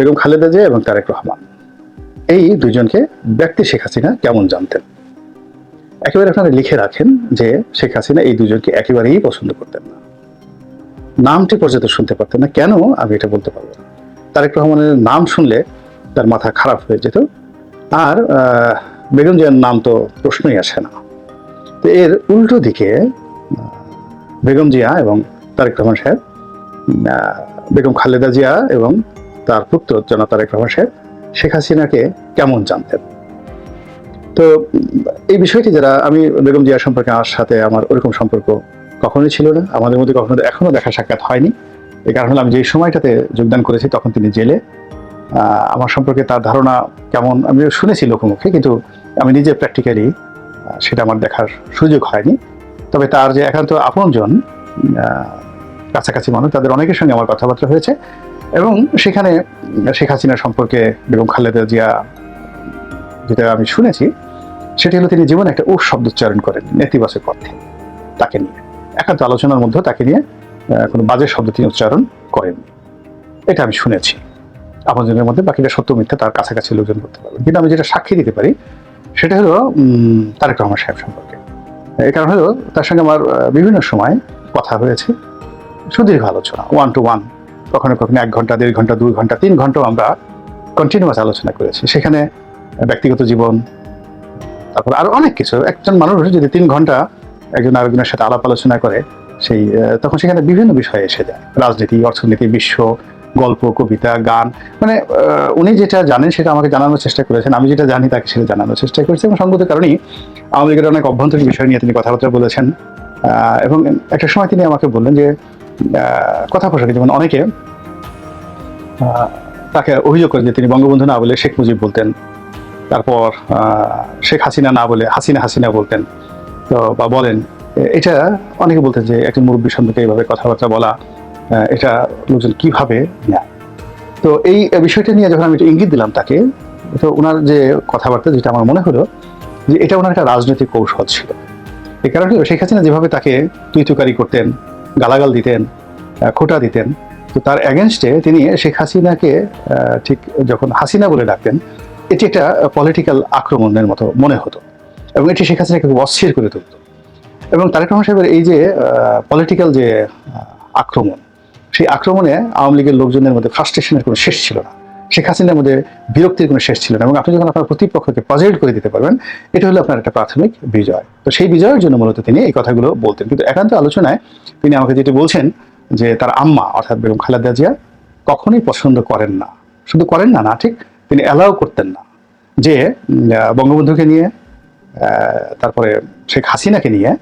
বেগম খালেদা জিয়া এবং তারেক রহমান। এই দুজনকে ব্যক্তি শেখ হাসিনা কেমন জানতেন? একেবারে আপনারা লিখে রাখেন যে শেখ হাসিনা এই দুজনকে একেবারেই পছন্দ করতেন না। নামটি পর্যন্ত শুনতে পারতেন না। কেন? আমি এটা বলতে পারব তারেক রহমানের নাম শুনলে তার মাথা খারাপ হয়ে যেত। আর বেগম জিয়ার নাম তো প্রশ্নই আসে না। তো এর উল্টো দিকে বেগম জিয়া এবং তারেক রহমান সাহেব বেগম খালেদা জিয়া এবং তার পুত্র জনা তারেক রহমান সাহেব, শেখ হাসিনাকে কেমন জানতেন? তো এই বিষয়টি যারা, আমি বেগম জিয়া সম্পর্কে আমার সাথে আমার ওরকম সম্পর্ক কখনোই ছিল না। আমাদের মধ্যে কখনো এখনও দেখা সাক্ষাৎ হয়নি। এই কারণ হলো আমি যে সময়টাতে যোগদান করেছি তখন তিনি জেলে। আমার সম্পর্কে তার ধারণা কেমন আমি শুনেছি লোকমুখে, কিন্তু আমি নিজে প্র্যাকটিক্যালি সেটা আমার দেখার সুযোগ হয়নি। তবে তার যে একান্ত আপনজন কাছাকাছি মানুষ, তাদের অনেকের সঙ্গে আমার কথাবার্তা হয়েছে। এবং সেখানে শেখ হাসিনা সম্পর্কে বেগম খালেদা জিয়া যেটা আমি শুনেছি, সেটি হলো তিনি জীবনে একটা উফ শব্দ উচ্চারণ করেন নেতিবাচক অর্থে তাকে নিয়ে। একান্ত আলোচনার মধ্যে তাকে নিয়ে কোনো বাজে শব্দ তিনি উচ্চারণ করেননি এটা আমি শুনেছি। আপনজনের মধ্যে বাকিটা সত্য মিথ্যা তার কাছাকাছি লোকজন করতে পারবেন কিন্তু আমি যেটা সাক্ষী দিতে পারি, সেটা হলো তারেক রহমান সাহেব সম্পর্কে। এই কারণ হলো, তার সঙ্গে আমার বিভিন্ন সময় কথা হয়েছে, সুদীর্ঘ আলোচনা ওয়ান টু ওয়ান কখনো কখনো এক ঘণ্টা, দেড় ঘণ্টা, দুই ঘণ্টা, তিন ঘন্টাও আমরা কন্টিনিউয়াস আলোচনা করেছি। সেখানে ব্যক্তিগত জীবন, তারপর আরও অনেক কিছু। একজন মানুষ যদি তিন ঘণ্টা একজন আরেকজনের সাথে আলাপ আলোচনা করে, সেই তখন সেখানে বিভিন্ন বিষয় এসে যায়। রাজনীতি, অর্থনীতি, বিশ্ব, গল্প, কবিতা, গান। মানে উনি যেটা জানেন সেটা আমাকে জানানোর চেষ্টা করেছেন। আমি যেটা জানি তাকে সেটা জানানোর চেষ্টা করেছি এবং সঙ্গত কারণেই লীগের অনেক অভ্যন্তরীণ বিষয় নিয়ে তিনি কথাবার্তা বলেছেন। এবং একটা সময় তিনি আমাকে বললেন যে কথা প্রসঙ্গে যেমন অনেকে তাকে অভিযোগ করেন যে তিনি বঙ্গবন্ধু না বলে শেখ মুজিব বলতেন। তারপর শেখ হাসিনা না বলে হাসিনা হাসিনা বলতেন। তো, বা বলেন, এটা অনেকে বলতেন যে একজন মুরব্বী সম্পর্কে এইভাবে কথাবার্তা বলা এটা লোকজন কীভাবে নেয়? তো এই বিষয়টা নিয়ে যখন আমি একটু ইঙ্গিত দিলাম তাকে, তো ওনার যে কথাবার্তা যেটা আমার মনে হলো, যে এটা ওনার একটা রাজনৈতিক কৌশল ছিল। এই কারণে শেখ হাসিনা যেভাবে তাকে তুইতুকারি করতেন গালাগাল দিতেন খোটা দিতেন। তো তার অ্যাগেনস্টে তিনি শেখ হাসিনাকে ঠিক যখন হাসিনা বলে ডাকতেন, এটি একটা পলিটিক্যাল আক্রমণের মতো মনে হতো এবং এটি শেখ হাসিনাকে খুব অস্থির করে তুলত। এবং তারেক রহমান সাহেবের এই যে পলিটিক্যাল যে আক্রমণ, সেই আক্রমণে আওয়ামী লীগের লোকজনের মধ্যে ফ্রাস্ট্রেশনের কোনো শেষ ছিল না। শেখ হাসিনার মধ্যে বিরক্তির কোনো শেষ ছিল না এবং আপনি যখন আপনার প্রতিপক্ষকে পজিটিভ করে দিতে পারবেন এটা হলো আপনার একটা প্রাথমিক বিজয়। তো সেই বিজয়ের জন্য মূলত তিনি এই কথাগুলো বলতেন। কিন্তু একান্ত আলোচনায় তিনি আমাকে যেটি বলছেন যে তার আম্মা অর্থাৎ বেগম খালেদা জিয়া কখনোই পছন্দ করেন না। শুধু করেন না না ঠিক? তিনি অ্যালাউ করতেন না। যে বঙ্গবন্ধুকে নিয়ে তারপরে শেখ হাসিনাকে নিয়ে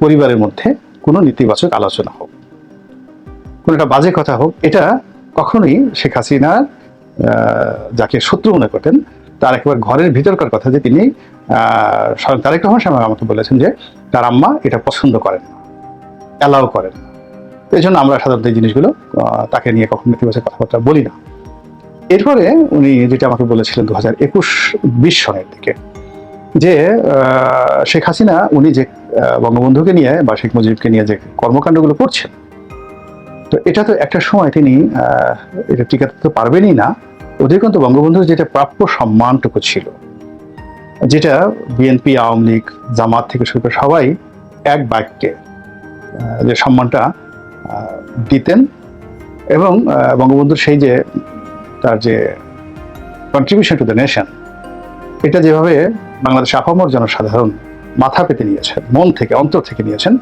পরিবারের মধ্যে কোনো নেতিবাচক আলোচনা হোক কোনো একটা বাজে কথা হোক এটা কখনোই শেখ হাসিনা আহ, যাকে শত্রু মনে করতেন, তার একেবারে ঘরের ভিতরকার কথা যে তিনি স্বয়ং তারেক রহমান সাহেব আমাকে বলেছেন যে, তার আম্মা এটা পছন্দ করেন না অ্যালাউ করেন না। এই জন্য আমরা সাধারণত এই জিনিসগুলো তাকে নিয়ে কখনো নেতিবাচক কথাবার্তা বলি না। এরপরে উনি যেটা আমাকে বলেছিলেন দু হাজার একুশ বিশ সনের দিকে, যে শেখ হাসিনা উনি যে বঙ্গবন্ধুকে নিয়ে বা শেখ মুজিবকে নিয়ে যে কর্মকাণ্ডগুলো করছেন তো এটা তো একটা সময় তিনি এটা টিকাতে তো পারবেনই না। অধিকন্ত বঙ্গবন্ধুর যেটা প্রাপ্য সম্মানটুকু ছিল, যেটা বিএনপি আওয়ামী লীগ, জামাত থেকে শুরু করে সবাই এক বাক্যে যে সম্মানটা দিতেন। এবং বঙ্গবন্ধুর সেই যে, তার যে কন্ট্রিবিউশন টু দ্য নেশন এটা যেভাবে বাংলাদেশ আপামর জনসাধারণ মাথা পেতে নিয়েছেন, মন থেকে, অন্তর থেকে নিয়েছেন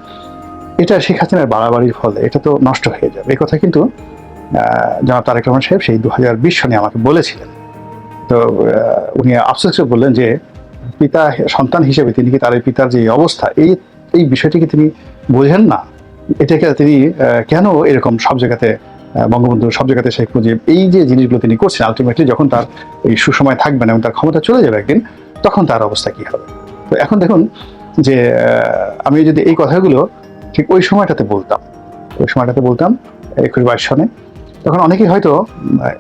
এটা শেখ হাসিনার বাড়াবাড়ির ফলে এটা তো নষ্ট হয়ে যাবে। এই কথা কিন্তু জনাব তারেক রহমান সাহেব সেই দু হাজার বিশ সনে আমাকে বলেছিলেন। তো উনি আফসোস বললেন যে পিতা সন্তান হিসেবে তিনি কি তার পিতার যে অবস্থা, এই এই বিষয়টিকে তিনি বোঝেন না? এটাকে তিনি কেন এরকম সব জায়গাতে বঙ্গবন্ধু সব জায়গাতে শেখ মুজিব এই যে জিনিসগুলো তিনি করছেন আলটিমেটলি যখন তার এই সুসময় থাকবেন এবং তার ক্ষমতা চলে যাবে একদিন, তখন তার অবস্থা কি হবে? তো এখন দেখুন যে আমি যদি এই কথাগুলো ঠিক ওই সময়টাতে বলতাম। ওই সময়টাতে বলতাম একুশ বাইশ সনে। তখন অনেকেই হয়তো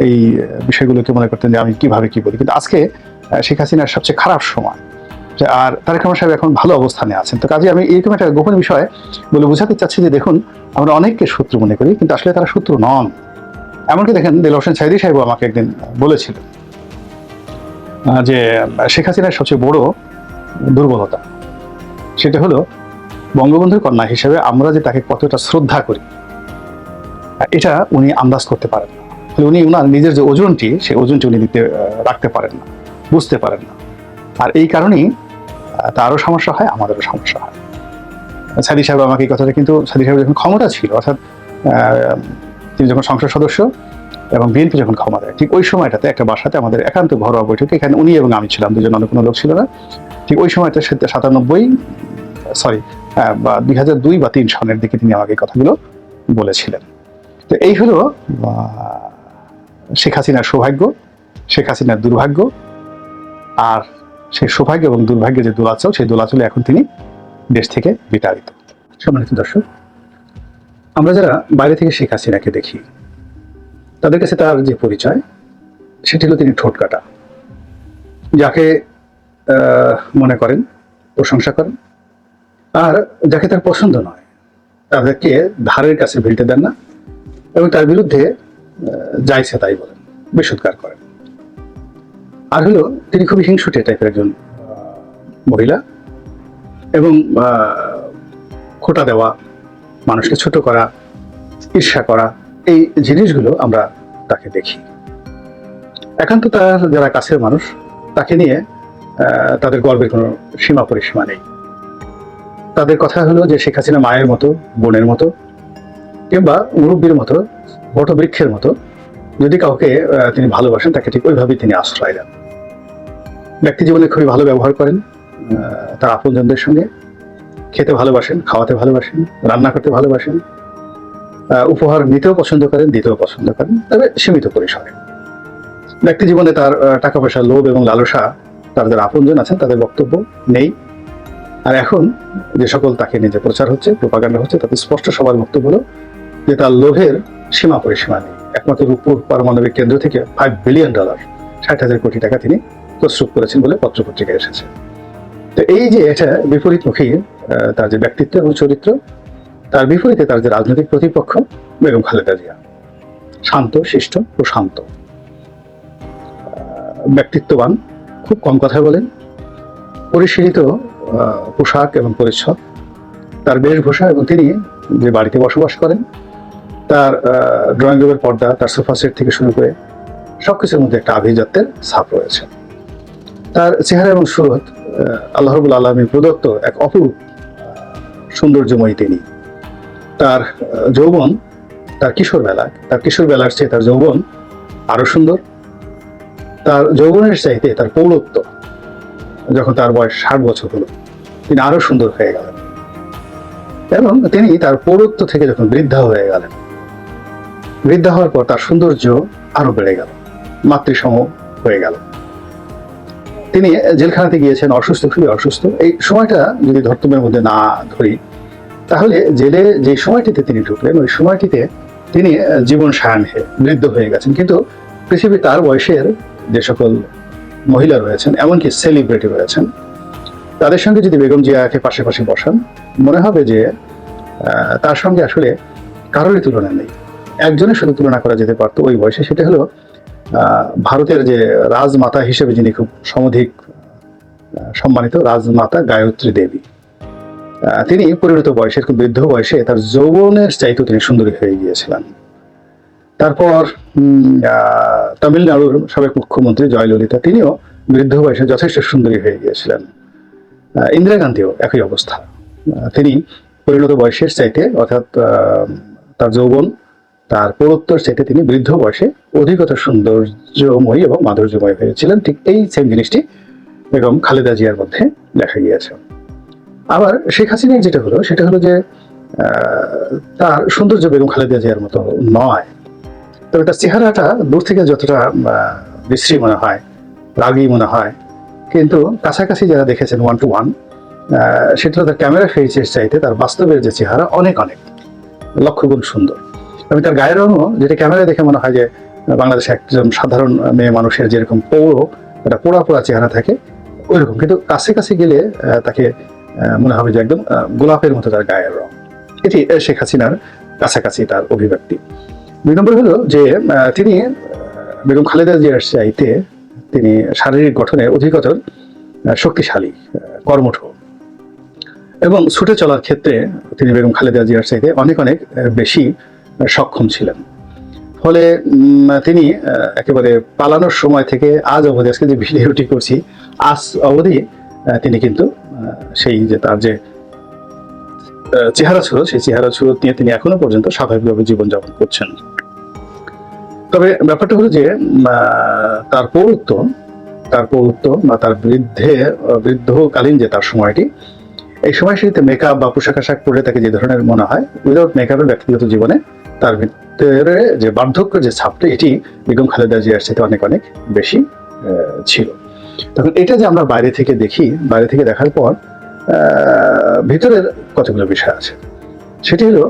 এই বিষয়গুলোকে মনে করতেন যে আমি কীভাবে কি বলি। কিন্তু আজকে শেখ হাসিনার সবচেয়ে খারাপ সময়, যে আর তারেক রহমান সাহেব এখন ভালো অবস্থানে আছেন। তো কাজে আমি এরকম একটা গোপন বিষয় বলে বোঝাতে চাচ্ছি যে দেখুন, আমরা অনেককে শত্রু মনে করি, কিন্তু আসলে তারা শত্রু নন। এমনকি দেখেন দিল হোসেন সাইদি সাহেব আমাকে একদিন বলেছিল যে শেখ হাসিনার সবচেয়ে বড় দুর্বলতা সেটা হলো বঙ্গবন্ধুর কন্যা হিসেবে আমরা যে তাকে কতটা শ্রদ্ধা করি, এটা উনি আন্দাজ করতে পারেন না। উনি উনার নিজের যে ওজনটি, সেই ওজনটি উনি দিতে রাখতে পারেন না, বুঝতে পারেন না। আর এই কারণেই তারও সমস্যা হয়, আমাদেরও সমস্যা হয়। সাদি সাহেব আমাকে এই কথাটা কিন্তু, সাদি সাহেব যখন ক্ষমতা ছিল, অর্থাৎ তিনি যখন সংসদ সদস্য এবং বিএনপি যখন ক্ষমতা দেয়, ঠিক ওই সময়টাতে একটা বাসাতে আমাদের একান্ত ঘরোয়া বৈঠকে এখানে উনি এবং আমি ছিলাম, দুজন অন্য কোনো লোক ছিল না। ঠিক ওই সময়টা সাতানব্বই সরি বা দুই হাজার দুই বা তিন সনের দিকে তিনি আমাকে কথাগুলো বলেছিলেন। তো এই হলো শেখ হাসিনার সৌভাগ্য, শেখ হাসিনার দুর্ভাগ্য, আর সেই সৌভাগ্য এবং দুর্ভাগ্যের যে দোলাচল, সেই দোলাচলে এখন তিনি দেশ থেকে বিতাড়িত। সম্মানিত দর্শক, আমরা যারা বাইরে থেকে শেখ হাসিনাকে দেখি, তাদের কাছে তার যে পরিচয়, সেটি হলো তিনি ঠোঁট কাটা। যাকে মনে করেন, প্রশংসা করেন আর যাকে তার পছন্দ নয়, তাদেরকে ধারের কাছে ভিড়তে দেন না এবং তার বিরুদ্ধে যাইছে তাই বলেন বিশুদ্ধার করেন। আর হলো, তিনি খুবই হিংসুটে টাইপের একজন মহিলা এবং খোটা দেওয়া, মানুষকে ছোট করা, ঈর্ষা করা, এই জিনিসগুলো আমরা তাকে দেখি। একান্ত তার যারা কাছের মানুষ, তাকে নিয়ে তাদের গর্বের কোনো সীমা পরিসীমা নেই। তাদের কথা হলো যে শেখ হাসিনা মায়ের মতো, বোনের মতো, কিংবা মুরব্বীর মতো, বটবৃক্ষের মতো। যদি কাউকে তিনি ভালোবাসেন, তাকে ঠিক ওইভাবেই তিনি আশ্রয় দেন। ব্যক্তি জীবনে খুবই ভালো ব্যবহার করেন তার আপনজনদের সঙ্গে। খেতে ভালোবাসেন, খাওয়াতে ভালোবাসেন, রান্না করতে ভালোবাসেন উপহার নিতেও পছন্দ করেন, দিতেও পছন্দ করেন, তবে সীমিত পরিসরে। ব্যক্তি জীবনে তার টাকা পয়সা লোভ এবং লালসা তার যারা আপনজন আছেন, তাদের বক্তব্য নেই। আর এখন যে সকল তাকে নিয়ে যে প্রচার হচ্ছে প্রোপাগান্ডা হচ্ছে, তাতে স্পষ্ট সবার বক্তব্য হলো যে তার লোভের সীমা পরিসীমা নেই। একমাত্র রূপপুর পারমাণবিক কেন্দ্র থেকে ফাইভ বিলিয়ন ডলার ষাট হাজার কোটি টাকা তিনি প্রস্তুত করেছেন বলে পত্রপত্রিকায় এসেছে। তো এই যে এটা বিপরীতমুখী তার যে ব্যক্তিত্ব এবং চরিত্র, তার বিপরীতে তার যে রাজনৈতিক প্রতিপক্ষ, বেগম খালেদা জিয়া। শান্ত, শিষ্ট ও শান্ত ব্যক্তিত্ববান, খুব কম কথা বলেন। পরিশীলিত পোশাক এবং পরিচ্ছদ। তার বেশভূষা এবং তিনি যে বাড়িতে বসবাস করেন তার ড্রয়িং রুমের পর্দা তার সোফা সেট থেকে শুরু করে সবকিছুর মধ্যে একটা আভিজাত্যের ছাপ রয়েছে। তার চেহারা এবং সুরত আহ, আল্লাহ আলমী প্রদত্ত এক অপরূপ সৌন্দর্যময়ী তিনি। তার যৌবন তার কিশোর বেলা তার কিশোর বেলার চেয়ে তার যৌবন আরও সুন্দর। তার যৌবনের চাইতে তার পৌরত্ব যখন তার বয়স ষাট বছর হলো তিনি আরও সুন্দর হয়ে গেলেন। এবং তিনি তার পৌরত্ব থেকে যখন বৃদ্ধা হয়ে গেলেন, বৃদ্ধা হওয়ার পর তার সৌন্দর্য আরও বেড়ে গেল, মাতৃসম হয়ে গেল। তিনি জেলখানাতে গিয়েছেন, অসুস্থ, খুবই অসুস্থ। এই সময়টা যদি ধর্তমের মধ্যে না ধরি, তাহলে জেলে যে সময়টিতে তিনি ঢুকলেন, ওই সময়টিতে তিনি জীবন সায়ান্হে বৃদ্ধ হয়ে গেছেন। কিন্তু পৃথিবী তার বয়সের যে সকল মহিলা রয়েছেন, এমনকি সেলিব্রিটি রয়েছেন তাদের সঙ্গে যদি বেগম জিয়াকে পাশে পাশে বসান, মনে হবে যে তার সঙ্গে আসলে কারোরই তুলনা নেই। একজনের শুধু তুলনা করা যেতে পারতো ওই বয়সে। সেটা হলো ভারতের যে রাজমাতা হিসেবে যিনি খুব সমধিক সম্মানিত রাজমাতা গায়ত্রী দেবী তিনি পরিণত বয়সে, খুব বৃদ্ধ বয়সে তার যৌবনের চাইতেও তিনি সুন্দরী হয়ে গিয়েছিলেন। তারপর তামিলনাড়ুর সাবেক মুখ্যমন্ত্রী জয়ললিতা, তিনিও বৃদ্ধ বয়সে যথেষ্ট সুন্দরী হয়ে গিয়েছিলেন। ইন্দিরা গান্ধীও একই অবস্থা। তিনি পরিণত বয়সের চাইতে, অর্থাৎ তার যৌবন, তার পৌরত্বর চাইতে তিনি বৃদ্ধ বয়সে অধিকতর সৌন্দর্যময়ী এবং মাধুর্যময় হয়েছিলেন। ঠিক এই সেম জিনিসটি বেগম খালেদা জিয়ার মধ্যে দেখা গিয়েছে। আবার শেখ হাসিনার যেটা হলো, সেটা হলো যে তার সৌন্দর্য বেগম খালেদা জিয়ার মতো নয়। তবে তার চেহারাটা দূর থেকে যতটা বিশ্রী মনে হয়, রাগী মনে হয় কিন্তু কাছাকাছি যারা দেখেছেন ওয়ান টু ওয়ান সেটা তার ক্যামেরা ফেসের চাইতে তার বাস্তবের যে চেহারা অনেক অনেক লক্ষ গুণ সুন্দর। আমি তার গায়ের রঙও যেটা ক্যামেরায় দেখে মনে হয় যে বাংলাদেশে একজন সাধারণ মেয়ে মানুষের যেরকম পৌর একটা পোড়া পোড়া চেহারা থাকে, ওইরকম। কিন্তু কাছে কাছে গেলে তাকে মনে হবে যে একদম গোলাপের মতো তার গায়ের রং। এটি শেখ হাসিনার কাছাকাছি তার অভিব্যক্তি। দুই নম্বর হলো যে তিনি বেগম খালেদা জিয়ার চাইতে তিনি শারীরিক গঠনে অধিকতর শক্তিশালী কর্মঠ। এবং ছুটে চলার ক্ষেত্রে তিনি বেগম খালেদা জিয়ার চাইতে অনেক অনেক বেশি সক্ষম ছিলেন। ফলে তিনি একেবারে পালানোর সময় থেকে আজ অবধি, আজকে যে ভিডিওটি করছি, আজ অবধি তিনি কিন্তু সেই যে তার যে চেহারা ছিল সেই চেহারা ছিল নিয়ে তিনি এখনও পর্যন্ত স্বাভাবিকভাবে জীবনযাপন করছেন। তবে ব্যাপারটা হলো যে তার পৌরত্ব তার পৌরত্ব বা তার বৃদ্ধে বৃদ্ধকালীন যে তার সময়টি, এই সময়টিতে মেকআপ বা পোশাক আশাক পরে তাকে যে ধরনের মনে হয় উইদাউট মেকআপের ব্যক্তিগত জীবনে তার ভিতরে যে বার্ধক্য, যে ছাপটা, এটি বেগম খালেদা জিয়ার সাথে অনেক অনেক বেশি ছিল। তখন এটা যে আমরা বাইরে থেকে দেখি, বাইরে থেকে দেখার পর ভিতরের কতগুলো বিষয় আছে। সেটি হলো